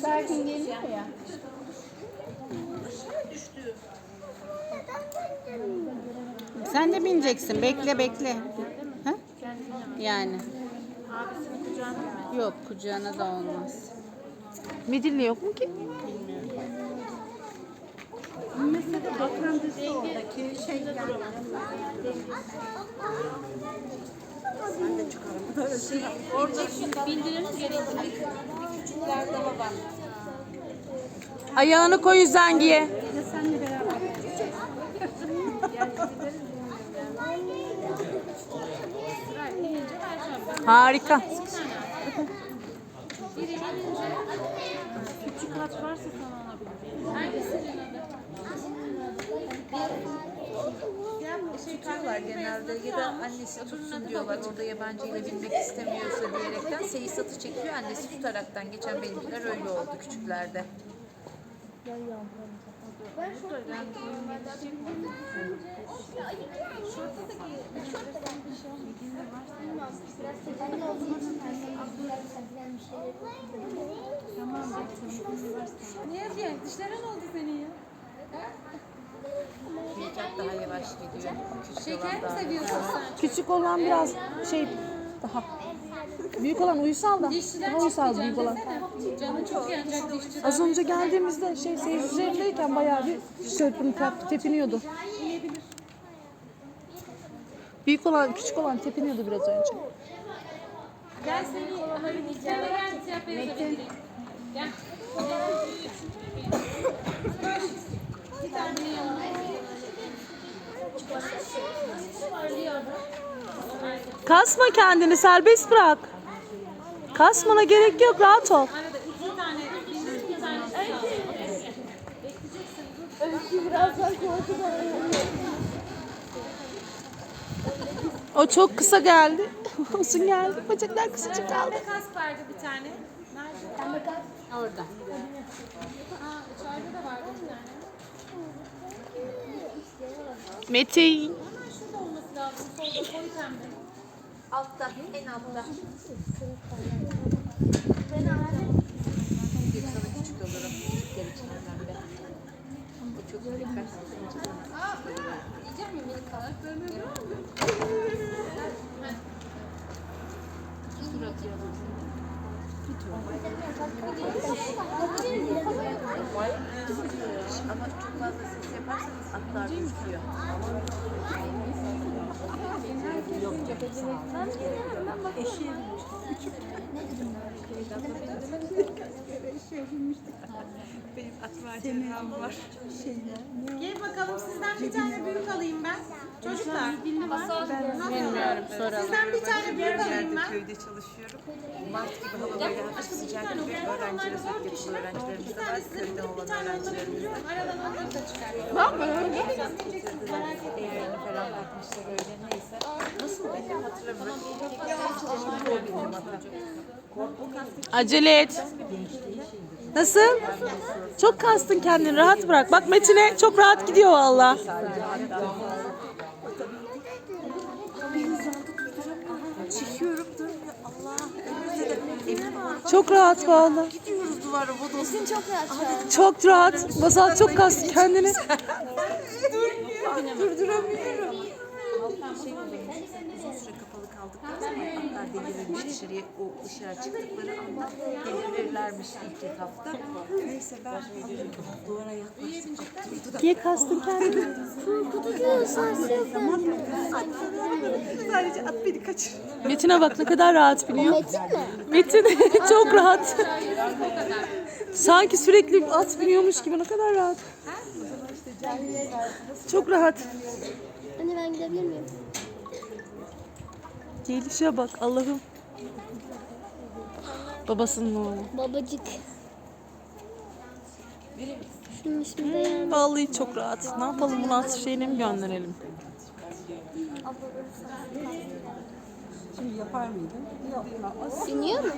Serkin geliyor ya. Sen de bineceksin. Bekle bekle. Ha? Yani. Abisinin kucağına mı? Yok kucağına da olmaz. Midilli yok mu ki? Mesela oradaki şey Orada bindiririz gerekli küçükler daha var. Ayağını koy zengiye. Harika. Küçük hat varsa sana alabilirim. tutuyorlar genelde ya da annesi tutsun diyorlar orada yabancı ile binmek istemiyorsa diyerekten seyisatı çekiyor annesi tutaraktan geçen benimkiler öyle oldu küçüklerde. Ne yapıyorsun? Dişlerin oldu senin ya. Büyük daha yavaş gidiyor. Şeker mi seviyorsun sen? Küçük olan biraz şey daha. Büyük olan uysal da. Dişçiden Daha uysal çıkmayacaksın büyük olan. Canın çok yanacak dişçiden. Az önce geldiğimizde şey seyir üzerindeyken bayağı bir çırpınıp tepiniyordu. Büyük olan, küçük olan tepiniyordu biraz önce. Gel seni Sen de gel siyah beyaz vereyim. Gel. Bir tane yanına. Kasma kendini, serbest bırak. Kasmana gerek yok, rahat ol. O çok kısa geldi. Uzun geldi. Bacaklar kısacık kaldı. Pembe kask vardı bir tane. Nerede? Orada. Aa, içeride de vardı bir tane. Metin. Hemen şurada olması lazım. Solda koyu pembe. Altta, en altta. Bir sana küçük olurum. Küçükler için önemli. Bu çok dikkat. Yiyecek miyim minik kalan? Ama atlar düşüyor. Benim at maceram var. Gel bakalım sizden bir tane büyük. Çocuklar. Bilmiyorum soralım. Sizden bir tane büyük alayım ben. köyde çalışıyorum. Mart gibi hava böyle hafif sıcak gibi öğrencilere sürekli öğrencilerimizden var. Köyden olan öğrencilerimizden. Aradan onları da çıkar. getirdiler. Evlerini falan bakmışlar öyle neyse. Nasıl benim hatırlamıyorum. Şimdi o benim hatam. Acele et. Nasıl? Çok kastın kendini, rahat bırak. Bak Metin'e çok rahat gidiyor valla. Çok rahat valla. Gidiyoruz duvara bodosluk. Çok rahat. Masal çok kastı kendini. Durduramıyorum. Kaldıkları zaman atlar delirirmiş dışarıya o ışığa çıktıkları anda delirirlermiş ilk etapta. Neyse ben duvara da Niye kastın kendini? sadece at beni kaçır. Metin'e bak ne kadar rahat biniyor. Metin çok rahat. Sanki sürekli at biniyormuş gibi ne kadar rahat. Çok rahat. Anne ben gidebilir miyim? Gelişe bak Allah'ım. Babasının oğlu. Babacık. Şunun ismi de yani. Vallahi çok rahat. Ne yapalım bunu at şeyine mi gönderelim? Biniyor mu?